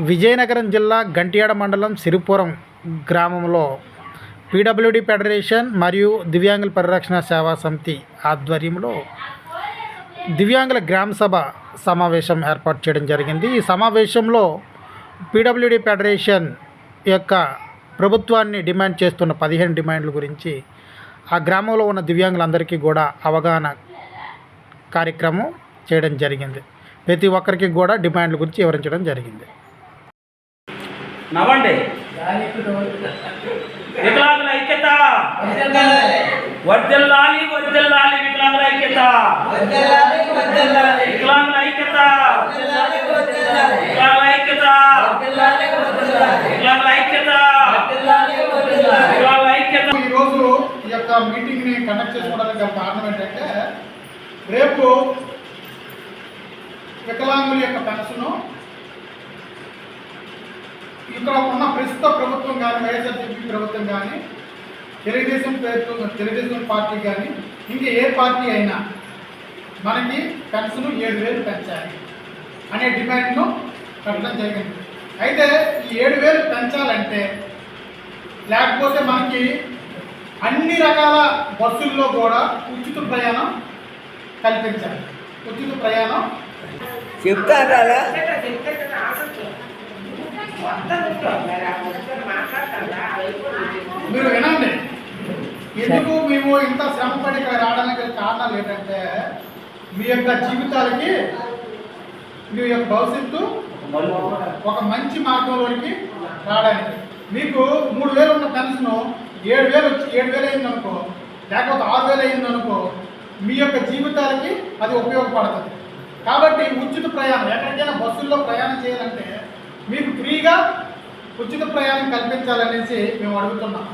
విజయనగరం జిల్లా గంట్యాడ మండలం సిరిపురం గ్రామంలో పీడబ్ల్యూడి ఫెడరేషన్ మరియు దివ్యాంగుల పరిరక్షణ సేవా సమితి ఆధ్వర్యంలో దివ్యాంగుల గ్రామ సభ సమావేశం ఏర్పాటు చేయడం జరిగింది. ఈ సమావేశంలో పీడబ్ల్యూడి ఫెడరేషన్ యొక్క ప్రభుత్వాన్ని డిమాండ్ చేస్తున్న పదిహేను డిమాండ్ల గురించి ఆ గ్రామంలో ఉన్న దివ్యాంగులందరికీ కూడా అవగాహన కార్యక్రమం చేయడం జరిగింది. ప్రతి ఒక్కరికి కూడా డిమాండ్ల గురించి వివరించడం జరిగింది. నవ్వండి. వికలాంగుల ఐక్యత. వర్దిల్లాలి వర్దిల్లాలి వికలాంగుల ఐక్యత. వికలాంగుల ఐక్యత. వికలాంగుల ఐక్యత. వికలాంగుల ఐక్యత. వికలాంగుల ఐక్యత. ఈరోజు ఈ యొక్క మీటింగ్ని కండక్ట్ చేసుకోవడానికి కారణం ఏంటంటే రేపు వికలాంగుల యొక్క పెన్షను ఇక్కడ ఉన్న ప్రస్తుత ప్రభుత్వం కానీ వైఎస్ఆర్సీపీ ప్రభుత్వం కానీ తెలుగుదేశం ప్రభుత్వం తెలుగుదేశం పార్టీ కానీ ఇంకా ఏ పార్టీ అయినా మనకి పెన్షన్ ఏడు వేలు పెంచాలి అనే డిమాండ్ను పెట్టడం జరిగింది. అయితే ఈ ఏడు వేలు పెంచాలంటే లేకపోతే మనకి అన్ని రకాల బస్సుల్లో కూడా ఉచిత ప్రయాణం కల్పించాలి. ఉచిత ప్రయాణం చెప్తారా? మీరు వినండి. ఎందుకు మేము ఇంత శ్రమపడి ఇక్కడ రావడానికి కారణాలు ఏంటంటే మీ యొక్క జీవితాలకి మీ యొక్క భవిష్యత్తు ఒక మంచి మార్గంలోనికి రావడానికి. మీకు మూడు వేలు ఉన్న పెన్షన్ ఏడు వేలు వచ్చి ఏడు వేలు అయింది అనుకో లేకపోతే ఆరు వేలు అయింది అనుకో మీ యొక్క జీవితాలకి అది ఉపయోగపడుతుంది. కాబట్టి ఉచిత ప్రయాణం ఎక్కడికైనా బస్సుల్లో ప్రయాణం చేయాలంటే మీకు ఫ్రీగా ఉచిత ప్రయాణం కల్పించాలనేసి మేము అడుగుతున్నాం.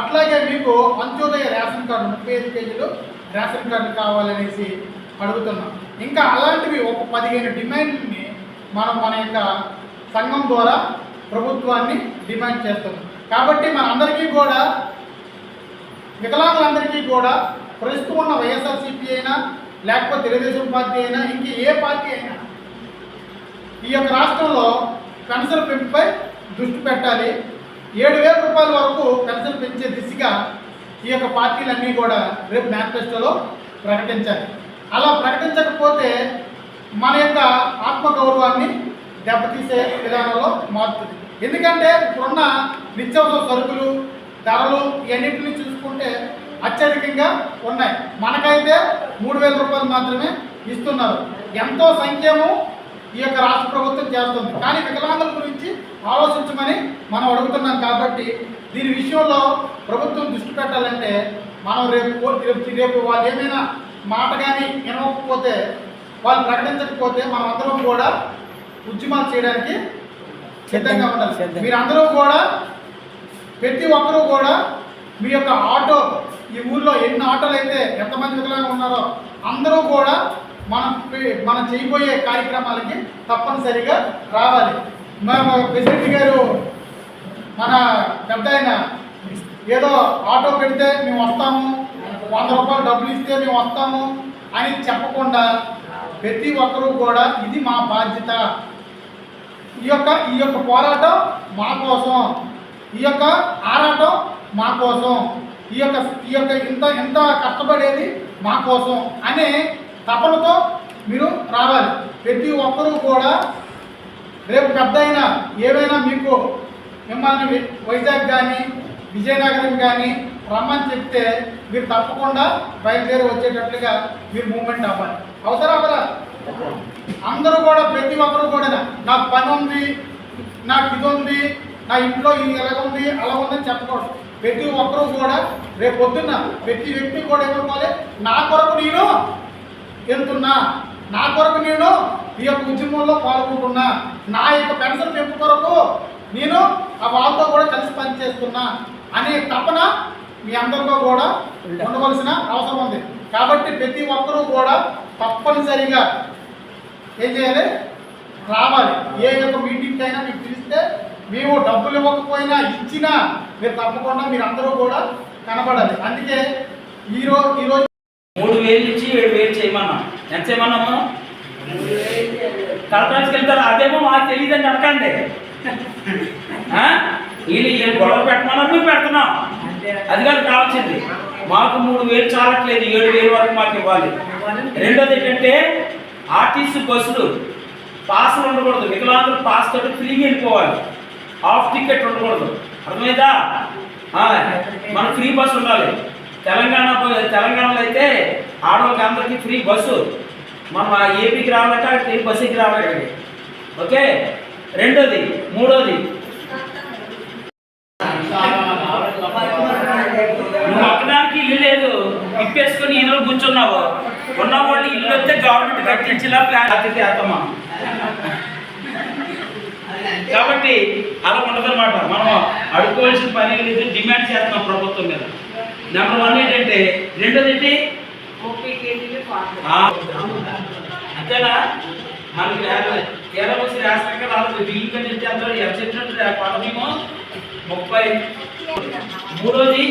అట్లాగే మీకు అంత్యోదయ రేషన్ కార్డు ముప్పై ఐదు కేజీలు రేషన్ కార్డు కావాలనేసి అడుగుతున్నాం. ఇంకా అలాంటివి ఒక పదిహేను డిమాండ్ని మనం మన యొక్క సంఘం ద్వారా ప్రభుత్వాన్ని డిమాండ్ చేస్తున్నాం. కాబట్టి మనందరికీ కూడా వికలాంగులందరికీ కూడా ప్రస్తుతం ఉన్న వైఎస్ఆర్సీపీ అయినా లేకపోతే తెలుగుదేశం పార్టీ అయినా ఇంక ఏ పార్టీ అయినా ఈ యొక్క రాష్ట్రంలో పెన్షన్ పెంపుపై దృష్టి పెట్టాలి. ఏడు వేల రూపాయల వరకు పెన్షన్ పెంచే దిశగా ఈ యొక్క పార్టీలన్నీ కూడా రేపు మేనిఫెస్టోలో ప్రకటించాలి. అలా ప్రకటించకపోతే మన యొక్క ఆత్మగౌరవాన్ని దెబ్బతీసే విధానంలో మారుతుంది. ఎందుకంటే ఇప్పుడున్న నిత్యావసర సరుకులు ధరలు ఇవన్నింటినీ చూసుకుంటే అత్యధికంగా ఉన్నాయి. మనకైతే మూడు వేల రూపాయలు మాత్రమే ఇస్తున్నారు. ఎంతో సంఖ్యము ఈ యొక్క రాష్ట్ర ప్రభుత్వం చేస్తుంది. కానీ వికలాంగుల గురించి ఆలోచించమని మనం అడుగుతున్నాం కాబట్టి దీని విషయంలో ప్రభుత్వం దృష్టి పెట్టాలంటే మనం రేపు రేపు రేపు వాళ్ళు ఏమైనా మాట కానీ వినకపోతే వాళ్ళు ప్రకటించకపోతే మనం అందరం కూడా ఉద్యమాలు చేయడానికి సిద్ధంగా ఉండాలి. మీరందరూ కూడా ప్రతి ఒక్కరూ కూడా మీ యొక్క ఆటో ఈ ఊర్లో ఎన్ని ఆటోలు అయితే ఎంతమంది వికలాంగులు ఉన్నారో అందరూ కూడా మనం మనం చేయబోయే కార్యక్రమాలకి తప్పనిసరిగా రావాలి. మన ప్రెసిడెంట్ గారు మన పెద్ద ఆయన ఏదో ఆటో పెడితే మేము వస్తాము వంద రూపాయలు డబ్బులు ఇస్తే మేము వస్తాము అని చెప్పకుండా ప్రతి ఒక్కరూ కూడా ఇది మా బాధ్యత. ఈ యొక్క ఈ యొక్క పోరాటం మా కోసం ఈ యొక్క ఆరాటం మా కోసం ఈ యొక్క ఈ యొక్క ఇంత ఇంత కష్టపడేది మా కోసం అనే తపనతో మీరు రావాలి. ప్రతి ఒక్కరూ కూడా రేపు పెద్ద అయినా ఏవైనా మీకు మిమ్మల్ని వైజాగ్ కానీ విజయనగరం కానీ రమ్మని చెప్తే మీరు తప్పకుండా బయలుదేరి వచ్చేటట్లుగా మీరు మూమెంట్ అవ్వాలి. అవసరం అవరా? అందరూ కూడా ప్రతి ఒక్కరు కూడా నాకు పని ఉంది నాకు ఇది ఉంది నా ఇంట్లో ఇది ఎలా ఉంది అలా ఉందని చెప్పకూడదు. ప్రతి ఒక్కరూ కూడా రేపు పొద్దున్న ప్రతి వ్యక్తి కూడా ఏమనుకోవాలి? నా కొరకు నేను వెళ్తున్నా నా కొరకు నేను ఈ యొక్క ఉద్యమంలో పాల్గొంటున్నా. నా యొక్క పెన్షన్ పెంపు కొరకు నేను ఆ వాళ్ళతో కూడా కలిసి పనిచేస్తున్నా అనే తపన మీ అందరితో కూడా ఉండవలసిన అవసరం ఉంది. కాబట్టి ప్రతి ఒక్కరూ కూడా తప్పనిసరిగా ఏం చేయాలి? రావాలి. ఏ యొక్క మీటింగ్ అయినా మీకు పిలిస్తే మేము డబ్బులు ఇవ్వకపోయినా ఇచ్చినా మీరు తప్పకుండా మీరు అందరూ కూడా కనబడాలి. అందుకే ఈరోజు ఈరోజు వేలు నుంచి ఏడు వేలు చేయమన్నా. ఎంత చేయమన్నాము? మూడు కలెక్టర్స్కి వెళ్తారు? అదేమో మాకు తెలియదని అనకండి ఆ? వీళ్ళు ఏం గొడవ పెట్టమన్నారు మేము పెడుతున్నాం. అది కాదు కావాల్సింది. మాకు మూడు వేలు చాలట్లేదు ఏడు వేలు వరకు మాకు ఇవ్వాలి. రెండోది ఏంటంటే ఆర్టీసీ బస్సులు పాసులు ఉండకూడదు. వికలాంగులు పాస్ తోటి ఫ్రీగా వెళ్ళిపోవాలి. హాఫ్ టికెట్ ఉండకూడదు. అర్థమైందా? మన ఫ్రీ బస్సు ఉండాలి. తెలంగాణ తెలంగాణలో అయితే ఆడవాళ్ళకి అందరికీ ఫ్రీ బస్సు. మనం ఆ ఏపీకి రావాలంటే అక్కడికి బస్సుకి రావాలండి. ఓకే? రెండోది మూడోది. నువ్వు ఒక్కదానికి ఇల్లు లేదు. ఇప్పేసుకొని ఇల్లు కూర్చున్నావు. ఉన్న వాళ్ళు ఇల్లు వస్తే గవర్నమెంట్ కట్టించేలా ప్లాన్ అతిథి అత్తమ్మా కాబట్టి అలా ఉండదన్నమాట. మనం అడుక్కోవాల్సిన పని లేదు డిమాండ్ చేస్తున్నాం ప్రభుత్వం మీద. నెంబర్ వన్ ఏంటంటే రెండోది ఏంటి? అంతేనా? మనకి కేరళ వచ్చి రాసినాక రాలేదు బిల్లు కట్టి ఎంత ఎంత పడమేమో ముప్పై. మూడోది